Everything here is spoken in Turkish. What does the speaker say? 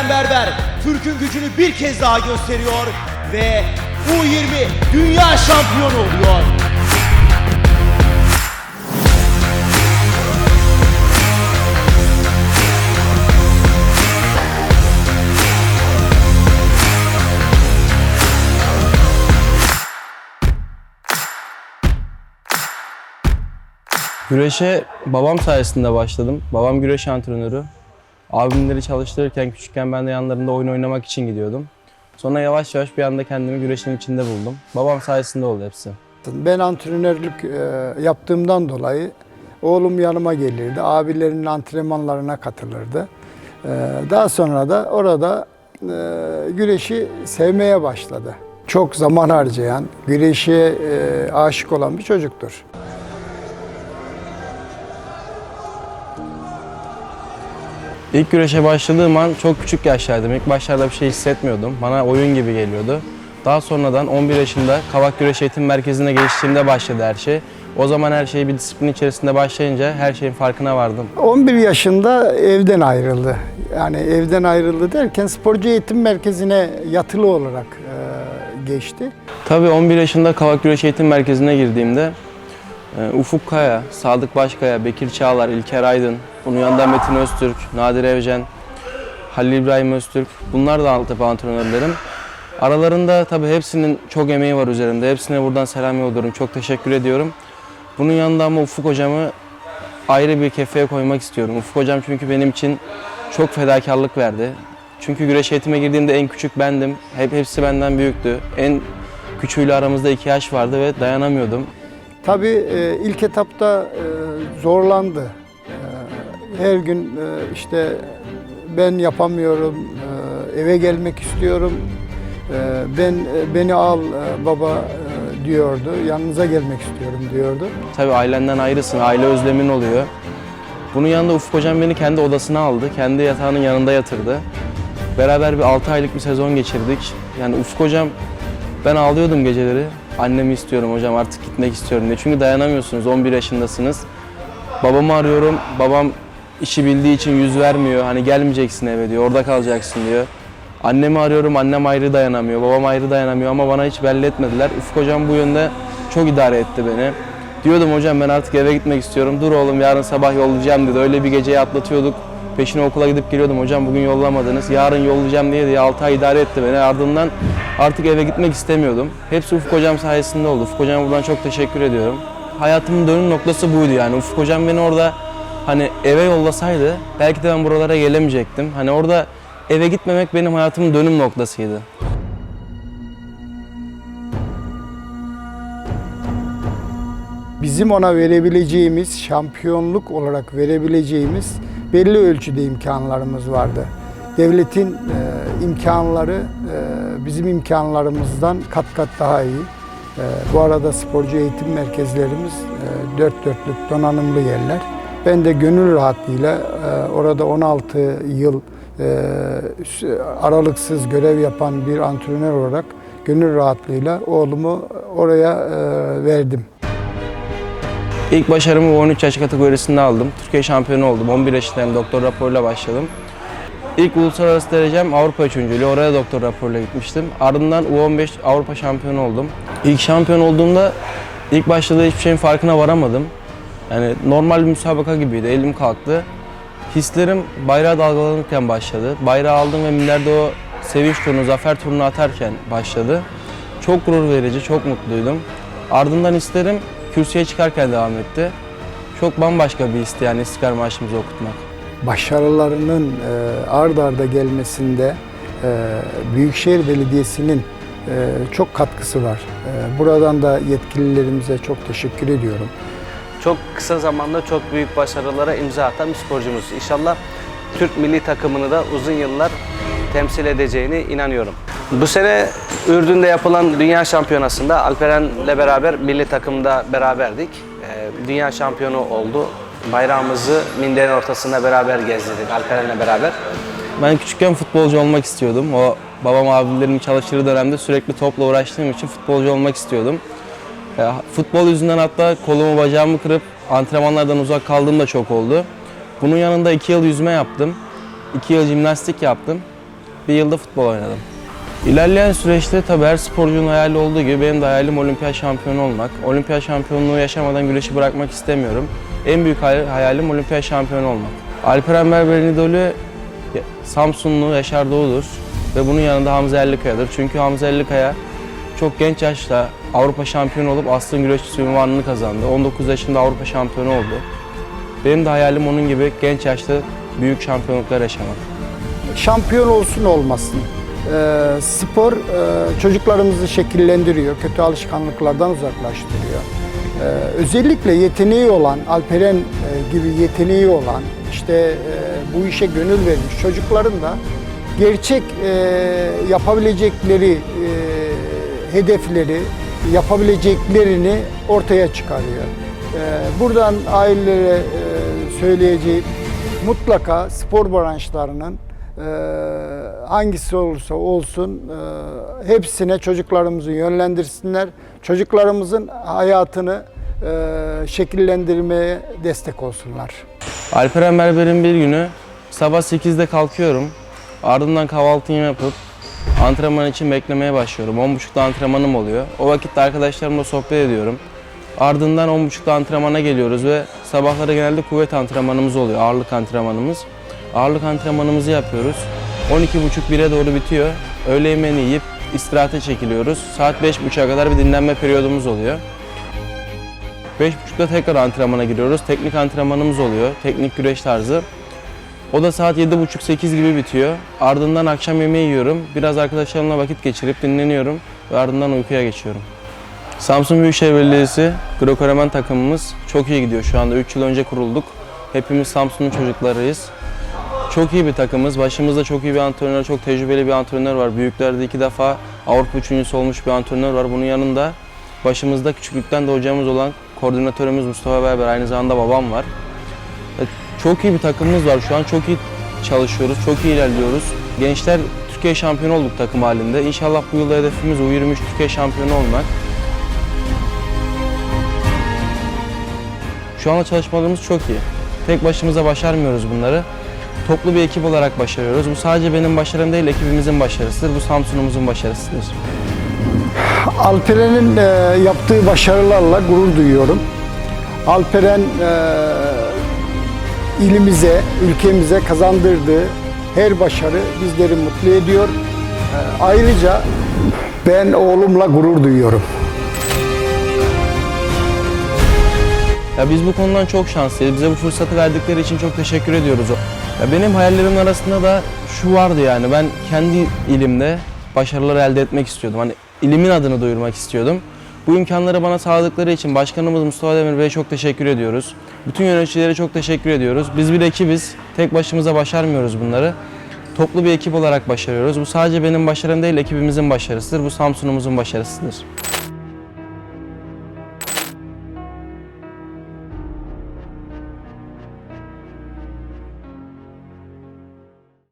Alperen Berber Türk'ün gücünü bir kez daha gösteriyor ve U20 dünya şampiyonu oluyor. Güreşe babam sayesinde başladım. Babam güreş antrenörü. Abimleri çalıştırırken küçükken ben de yanlarında oyun oynamak için gidiyordum. Sonra yavaş yavaş bir anda kendimi güreşin içinde buldum. Babam sayesinde oldu hepsi. Ben antrenörlük e, yaptığımdan dolayı oğlum yanıma gelirdi. Abilerinin antrenmanlarına katılırdı. E, daha sonra da orada e, güreşi sevmeye başladı. Çok zaman harcayan, güreşe aşık olan bir çocuktur. İlk güreşe başladığım an çok küçük yaşlardaydım. İlk başlarda bir şey hissetmiyordum. Bana oyun gibi geliyordu. Daha sonradan 11 yaşında Kavak Güreş Eğitim Merkezi'ne geçtiğimde başladı her şey. O zaman her şeyi bir disiplin içerisinde başlayınca her şeyin farkına vardım. 11 yaşında evden ayrıldı. Yani evden ayrıldı derken sporcu eğitim merkezine yatılı olarak e, geçti. Tabii 11 yaşında Kavak Güreş Eğitim Merkezi'ne girdiğimde Ufuk Kaya, Sadık Başkaya, Bekir Çağlar, İlker Aydın, bunun yanında Metin Öztürk, Nadir Evcen, Halil İbrahim Öztürk bunlar da altyapı antrenörlerim. Aralarında tabii hepsinin çok emeği var üzerinde. Hepsine buradan selam yolluyorum. Çok teşekkür ediyorum. Bunun yanında ama Ufuk hocamı ayrı bir kefeye koymak istiyorum. Ufuk hocam çünkü benim için çok fedakarlık verdi. Çünkü güreş eğitime girdiğimde en küçük bendim. Hep hepsi benden büyüktü. En küçüğüyle aramızda iki yaş vardı ve dayanamıyordum. Tabii e, ilk etapta e, zorlandı. E, her gün işte ben yapamıyorum, eve gelmek istiyorum. Ben beni al baba diyordu. Yanınıza gelmek istiyorum diyordu. Tabii ailenden ayrısın, aile özlemin oluyor. Bunun yanında Ufuk hocam beni kendi odasına aldı. Kendi yatağının yanında yatırdı. Beraber bir 6 aylık bir sezon geçirdik. Yani Ufuk hocam ben ağlıyordum geceleri. Annemi istiyorum hocam artık gitmek istiyorum diye. Çünkü dayanamıyorsunuz 11 yaşındasınız. Babamı arıyorum. Babam işi bildiği için yüz vermiyor. Hani gelmeyeceksin eve diyor. Orada kalacaksın diyor. Annemi arıyorum. Annem ayrı dayanamıyor. Babam ayrı dayanamıyor ama bana hiç belli etmediler. Ufuk hocam bu yönde çok idare etti beni. Diyordum hocam ben artık eve gitmek istiyorum. Dur oğlum yarın sabah yollayacağım dedi. Öyle bir geceyi atlatıyorduk. Peşine okula gidip geliyordum. Hocam bugün yollamadınız. Yarın yollayacağım diye diye 6 ay idare etti beni. Ardından artık eve gitmek istemiyordum. Hepsi Ufuk hocam sayesinde oldu. Ufuk hocama buradan çok teşekkür ediyorum. Hayatımın dönüm noktası buydu yani. Ufuk hocam beni orada hani eve yollasaydı belki de ben buralara gelemeyecektim. Hani orada eve gitmemek benim hayatımın dönüm noktasıydı. Bizim ona verebileceğimiz, şampiyonluk olarak verebileceğimiz belli ölçüde imkanlarımız vardı. Devletin e, imkanları e, bizim imkanlarımızdan kat kat daha iyi. E, bu arada sporcu eğitim merkezlerimiz e, dört dörtlük donanımlı yerler. Ben de gönül rahatlığıyla e, orada 16 yıl e, aralıksız görev yapan bir antrenör olarak gönül rahatlığıyla oğlumu oraya e, verdim. İlk başarımı 13 yaş kategorisinde aldım. Türkiye şampiyonu oldum. 11 yaşındayım. Doktor raporuyla başladım. İlk uluslararası derecem Avrupa üçüncülüğü. Oraya doktor raporuyla gitmiştim. Ardından U15 Avrupa şampiyonu oldum. İlk şampiyon olduğumda ilk başladığı hiçbir şeyin farkına varamadım. Yani normal bir müsabaka gibiydi. Elim kalktı. Hislerim bayrağı dalgalanırken başladı. Bayrağı aldım ve millerde o sevinç turunu, zafer turunu atarken başladı. Çok gurur verici, çok mutluydum. Ardından hislerim kürsüye çıkarken devam etti. Çok bambaşka bir histi yani İstiklal Marşımızı okutmak. başarılarının e, ard arda gelmesinde e, Büyükşehir Belediyesi'nin e, çok katkısı var. E, buradan da yetkililerimize çok teşekkür ediyorum. Çok kısa zamanda çok büyük başarılara imza atan bir sporcumuz. İnşallah Türk milli takımını da uzun yıllar temsil edeceğine inanıyorum. Bu sene Ürdün'de yapılan Dünya Şampiyonası'nda Alperen'le beraber milli takımda beraberdik. Ee, Dünya şampiyonu oldu. Bayrağımızı minderin ortasında beraber gezdirdik Alperen'le beraber. Ben küçükken futbolcu olmak istiyordum. O babam abilerimin çalıştığı dönemde sürekli topla uğraştığım için futbolcu olmak istiyordum. Ya, futbol yüzünden hatta kolumu bacağımı kırıp antrenmanlardan uzak kaldığım da çok oldu. Bunun yanında iki yıl yüzme yaptım. 2 yıl jimnastik yaptım. Bir yılda futbol oynadım. İlerleyen süreçte tabii her sporcunun hayali olduğu gibi benim de hayalim olimpiyat şampiyonu olmak. Olimpiyat şampiyonluğu yaşamadan güreşi bırakmak istemiyorum. En büyük hay- hayalim olimpiyat şampiyonu olmak. Alperen Berber'in idolü Samsunlu Yaşar Doğu'dur ve bunun yanında Hamza Ellikaya'dır. Çünkü Hamza Ellikaya çok genç yaşta Avrupa şampiyonu olup Aslan Güreşçisi unvanını kazandı. 19 yaşında Avrupa şampiyonu oldu. Benim de hayalim onun gibi genç yaşta büyük şampiyonluklar yaşamak. Şampiyon olsun olmasın. Ee, spor e, çocuklarımızı şekillendiriyor, kötü alışkanlıklardan uzaklaştırıyor. Ee, özellikle yeteneği olan, Alperen e, gibi yeteneği olan, işte e, bu işe gönül vermiş çocukların da gerçek yapabilecekleri hedefleri, yapabileceklerini ortaya çıkarıyor. Ee, buradan ailelere söyleyeceğim mutlaka spor branşlarının hangisi olursa olsun e, hepsine çocuklarımızı yönlendirsinler. Çocuklarımızın hayatını e, şekillendirmeye destek olsunlar. Alperen Berber'in bir günü sabah 8'de kalkıyorum. Ardından kahvaltımı yapıp antrenman için beklemeye başlıyorum. 10.30'da antrenmanım oluyor. O vakitte arkadaşlarımla sohbet ediyorum. Ardından 10.30'da antrenmana geliyoruz ve sabahları genelde kuvvet antrenmanımız oluyor, ağırlık antrenmanımız. Ağırlık antrenmanımızı yapıyoruz. 12.30-1'e doğru bitiyor. Öğle yemeğini yiyip istirahate çekiliyoruz. Saat 5.30'a kadar bir dinlenme periyodumuz oluyor. 5.30'da tekrar antrenmana giriyoruz. Teknik antrenmanımız oluyor. Teknik güreş tarzı. O da saat 7.30-8 gibi bitiyor. Ardından akşam yemeği yiyorum. Biraz arkadaşlarımla vakit geçirip dinleniyorum ve ardından uykuya geçiyorum. Samsun Büyükşehir Belediyesi Greco-Romen takımımız çok iyi gidiyor şu anda. 3 yıl önce kurulduk. Hepimiz Samsun'un çocuklarıyız. Çok iyi bir takımız. Başımızda çok iyi bir antrenör, çok tecrübeli bir antrenör var. Büyüklerde iki defa Avrupa üçüncüsü olmuş bir antrenör var. Bunun yanında başımızda küçüklükten de hocamız olan koordinatörümüz Mustafa Berber, aynı zamanda babam var. E, Çok iyi bir takımımız var şu an. Çok iyi çalışıyoruz, çok iyi ilerliyoruz. Gençler Türkiye şampiyonu olduk takım halinde. İnşallah bu yılda hedefimiz U23 Türkiye şampiyonu olmak. Şu anda çalışmalarımız çok iyi. Tek başımıza başarmıyoruz bunları. Toplu bir ekip olarak başarıyoruz. Bu sadece benim başarım değil, ekibimizin başarısıdır. Bu Samsun'umuzun başarısıdır. Alperen'in e, yaptığı başarılarla gurur duyuyorum. Alperen e, ilimize, ülkemize kazandırdığı her başarı bizleri mutlu ediyor. E, ayrıca ben oğlumla gurur duyuyorum. Ya biz bu konudan çok şanslıyız. Bize bu fırsatı verdikleri için çok teşekkür ediyoruz. Ya benim hayallerimin arasında da şu vardı yani ben kendi ilimde başarılar elde etmek istiyordum. Hani ilimin adını duyurmak istiyordum. Bu imkanları bana sağladıkları için başkanımız Mustafa Demir Bey'e çok teşekkür ediyoruz. Bütün yöneticilere çok teşekkür ediyoruz. Biz bir ekibiz. Tek başımıza başarmıyoruz bunları. Toplu bir ekip olarak başarıyoruz. Bu sadece benim başarım değil, ekibimizin başarısıdır. Bu Samsun'umuzun başarısıdır.